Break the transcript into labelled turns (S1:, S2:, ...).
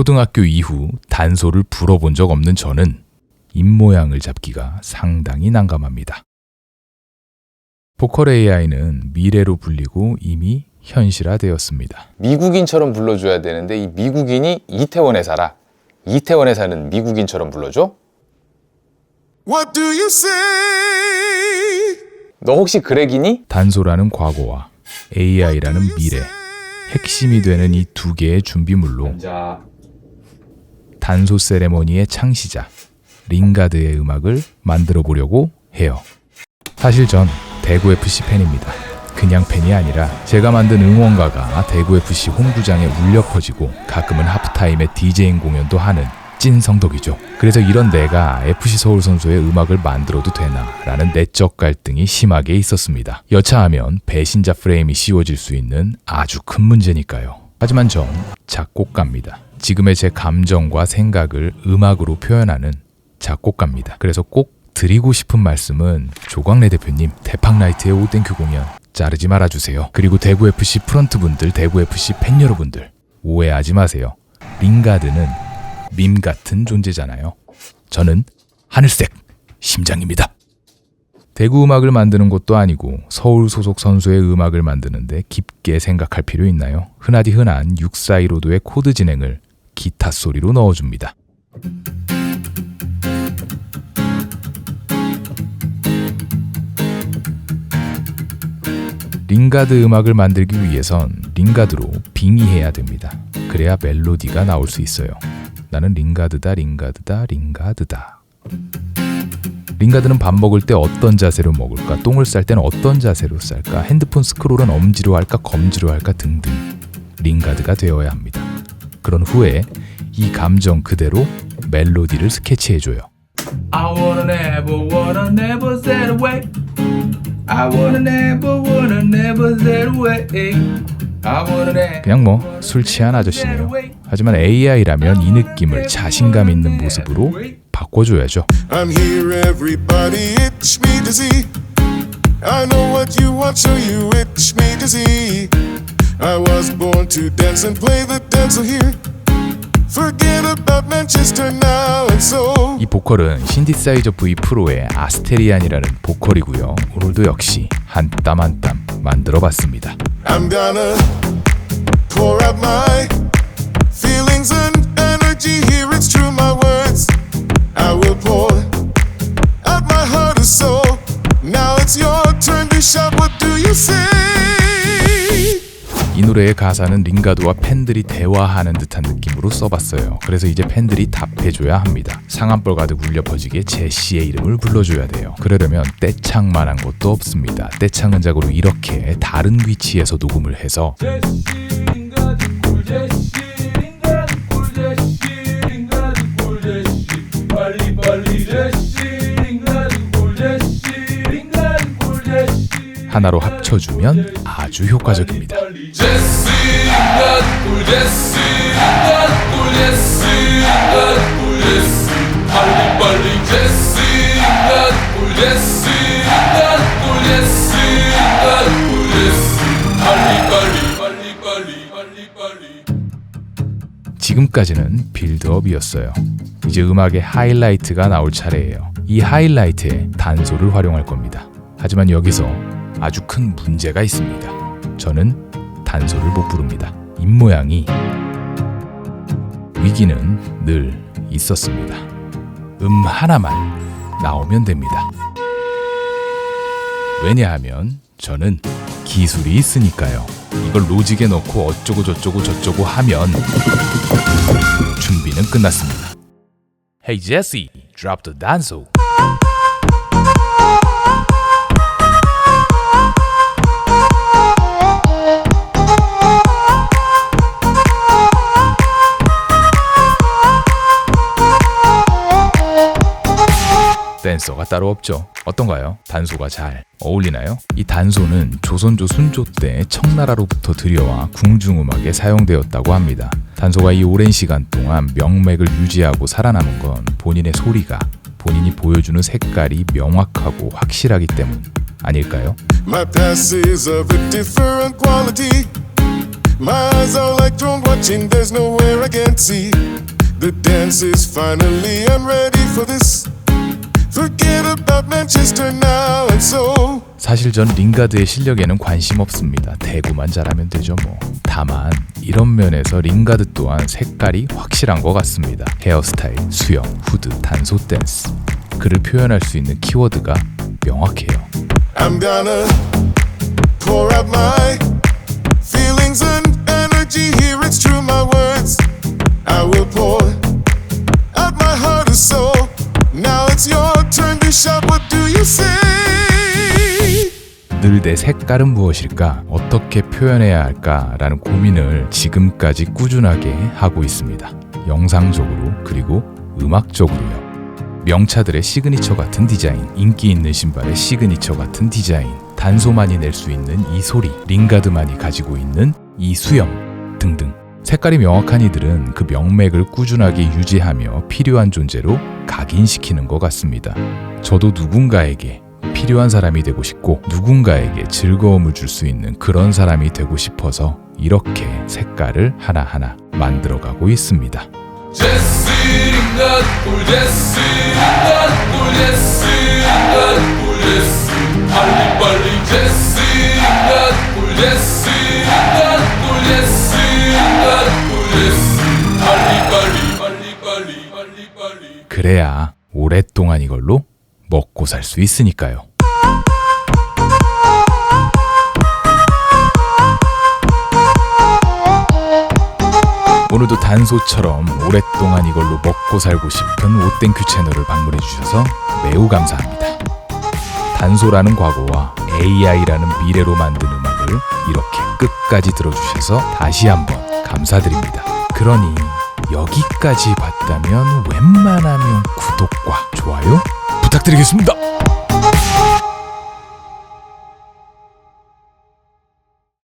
S1: 초등학교 이후 단소를 불어본 적 없는 저는 입모양을 잡기가 상당히 난감합니다. 보컬 AI는 미래로 불리고 이미 현실화되었습니다.
S2: 미국인처럼 불러줘야 되는데 이 미국인이 이태원에 살아. 이태원에 사는 미국인처럼 불러줘?
S3: What do you say?
S2: 너 혹시 그렉이니?
S1: 단소라는 과거와 AI라는 미래, 핵심이 되는 이 두 개의 준비물로 단소 세레머니의 창시자 링가드의 음악을 만들어 보려고 해요. 사실 전 대구 FC 팬입니다. 그냥 팬이 아니라 제가 만든 응원가가 대구 FC 홈구장에 울려 퍼지고 가끔은 하프타임에 디제잉 공연도 하는 찐 성덕이죠. 그래서 이런 내가 FC 서울 선수의 음악을 만들어도 되나라는 내적 갈등이 심하게 있었습니다. 여차하면 배신자 프레임이 씌워질 수 있는 아주 큰 문제니까요. 하지만 전 작곡가입니다. 지금의 제 감정과 생각을 음악으로 표현하는 작곡가입니다. 그래서 꼭 드리고 싶은 말씀은 조광래 대표님 대팍라이트의 오땡큐 공연 자르지 말아주세요. 그리고 대구 FC 프런트 분들, 대구 FC 팬 여러분들 오해하지 마세요. 링가드는 밈 같은 존재잖아요. 저는 하늘색 심장입니다. 대구 음악을 만드는 것도 아니고 서울 소속 선수의 음악을 만드는데 깊게 생각할 필요 있나요? 흔하디 흔한 642로드의 코드 진행을 기타 소리로 넣어줍니다. 링가드 음악을 만들기 위해선 링가드로 빙의해야 됩니다. 그래야 멜로디가 나올 수 있어요. 나는 링가드다, 링가드다, 링가드다. 링가드는 밥 먹을 때 어떤 자세로 먹을까? 똥을 쌀 때는 어떤 자세로 쌀까? 핸드폰 스크롤은 엄지로 할까? 검지로 할까? 등등. 링가드가 되어야 합니다. 그런 후에 이 감정 그대로 멜로디를 스케치해줘요.
S4: I wanna never wanna never set away. I wanna never wanna never set away. I wanna never.
S1: 그냥 뭐 술 취한 아저씨네요. 하지만 AI라면 이 느낌을 자신감 있는 모습으로 바꿔줘야죠.
S3: I'm here, everybody itch me to see. I know what you want, so you itch me to see. I was born to dance and play the dance here. Forget about Manchester now and so.
S1: 이 보컬은 신디사이저 V 프로의 아스테리안이라는 보컬이고요. 오늘도 역시 한 땀 한 땀 만들어 봤습니다.
S3: I'm gonna pour out my feelings and energy here. It's true, my words. I will pour out my heart and soul. Now it's your turn to shout. What do you say?
S1: 이 노래의 가사는 링가드와 팬들이 대화하는 듯한 느낌으로 써봤어요. 그래서 이제 팬들이 답해줘야 합니다. 상한벌 가득 울려 퍼지게 제시의 이름을 불러줘야 돼요. 그러려면 떼창만한 것도 없습니다. 떼창 은 작으로 이렇게 다른 위치에서 녹음을 해서
S4: 제시
S1: 하나로 합쳐주면 아주 효과적입니다. 지금까지는 빌드업이었어요. 이제 음악의 하이라이트가 나올 차례예요. 이 하이라이트에 단소를 활용할 겁니다. 하지만 여기서 아주 큰 문제가 있습니다. 저는 단소를 못 부릅니다. 입모양이 위기는 늘 있었습니다. 음 하나만 나오면 됩니다. 왜냐하면 저는 기술이 있으니까요. 이걸 로직에 넣고 어쩌고 저쩌고 저쩌고 하면 준비는 끝났습니다. Hey Jesse, drop the danzo. 댄서가 따로 없죠. 어떤가요? 단소가 잘 어울리나요? 이 단소는 조선조 순조 때 청나라로부터 들여와 궁중음악에 사용되었다고 합니다. 단소가 이 오랜 시간 동안 명맥을 유지하고 살아남은 건 본인의 소리가 본인이 보여주는 색깔이 명확하고 확실하기 때문 아닐까요?
S3: My eyes are like drone watching, there's nowhere I can see. The dance is finally, I'm ready for this.
S1: 사실 전 링가드의 실력에는 관심 없습니다. 대구만 잘하면 되죠 뭐. 다만 이런 면에서 링가드 또한 색깔이 확실한 것 같습니다. 헤어스타일, 수영, 후드, 단소 댄스. 그를 표현할 수 있는 키워드가 명확해요.
S3: I'm gonna pour out my feelings and energy here. It's true, my words. I will pour out my heart and soul. Shout. What do you say?
S1: 늘 내 색깔은 무엇일까? 어떻게 표현해야 할까 라는 고민을 지금까지 꾸준하게 하고 있습니다. 영상적으로 그리고 음악적으로요. 명차들의 시그니처 같은 디자인, 인기 있는 신발의 시그니처 같은 디자인, 단소만이 낼 수 있는 이 소리, 링가드만이 가지고 있는 이 수염 등등. 색깔이 명확한 이들은 그 명맥을 꾸준하게 유지하며 필요한 존재로 각인시키는 것 같습니다. 저도 누군가에게 필요한 사람이 되고 싶고 누군가에게 즐거움을 줄 수 있는 그런 사람이 되고 싶어서 이렇게 색깔을 하나하나 만들어가고 있습니다. 그래야 오랫동안 이걸로 먹고 살 수 있으니까요. 오늘도 단소처럼 오랫동안 이걸로 먹고 살고 싶은 옷땡큐 채널을 방문해 주셔서 매우 감사합니다. 단소라는 과거와 AI라는 미래로 만든 음악을 이렇게 끝까지 들어주셔서 다시 한번 감사드립니다. 그러니 여기까지 봤다면 웬만하면 구독과 좋아요 부탁드리겠습니다.